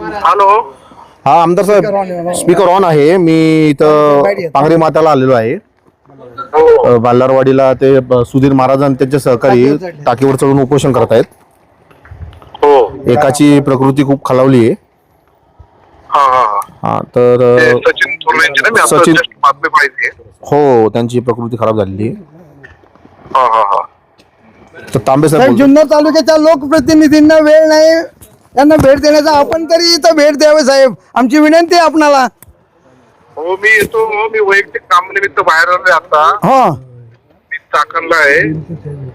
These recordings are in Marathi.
हॅलो हा आमदार साहेब स्पीकर ऑन आहे मी इथं पांगरी माताला आलेलो आहे. हो. बाल्लारवाडीला ते सुधीर महाराज आणि त्यांचे सहकारी टाकीवर चढून उपोषण करत आहेत हो. एकाची प्रकृती खूप खालावली आहे. हा हा हा. हा तर सचिन हो त्यांची प्रकृती खराब झालेली आहे. हा हा हा. तर तांबे साहेब बोलतो. जुन्नर तालुक्याच्या लोकप्रतिनिधींना वेळ नाही त्यांना भेट देण्याचा आपण तरी इथं भेट द्यावे साहेब. आमची विनंती आहे आपणाला. हो मी येतो. हो मी वैयक्तिक कामानिमित्त बाहेर आलोय आता. हो. मी चाकणला आहे.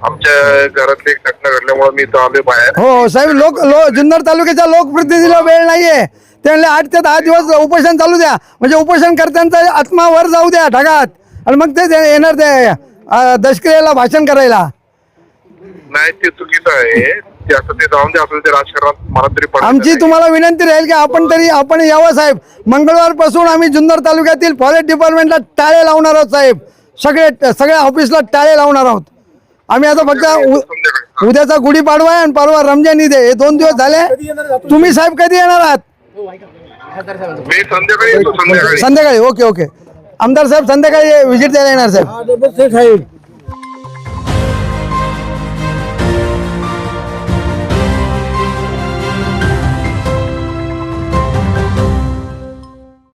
आमच्या घरातली एक घटना घडल्यामुळे मी इथं आलोय बाहेर. हो साहेब लोक लो जुन्नर तालुक्याच्या लोकप्रतिनिधीला वेळ नाहीये. ते म्हणले आठ ते दहा दिवस उपोषण चालू द्या. म्हणजे उपोषणकर्त्यांचा आत्मा वर जाऊ द्या ढगात. आणि मग ते ते येणार ते अं, दशक्रियेला भाषण करायला. नाही ते चुकीचं आहे. ते असं ते जाऊन दे आपल्याला ते राजकारणात मला तरी पडत आमची नाही. तुम्हाला विनंती राहील की आपण तरी आपण यावं साहेब. मंगळवारपासून आम्ही जुन्नर तालुक्यातील फॉरेस्ट डिपार्टमेंटला टाळे लावणार आहोत साहेब. सगळे सगळ्या ऑफिसला टाळे लावणार आहोत. आम्ही आता फक्त उ-. उद्याचा गुढीपाडवा आहे आणि परवा रमजान ईद आहे. हे दोन दिवस झाले. तुम्ही साहेब कधी येणार आहात? मी संध्याकाळी येतो संध्याकाळी. संध्याकाळी. Okay okay. आमदार साहेब संध्याकाळी व्हिजिट द्यायला येणार साहेब.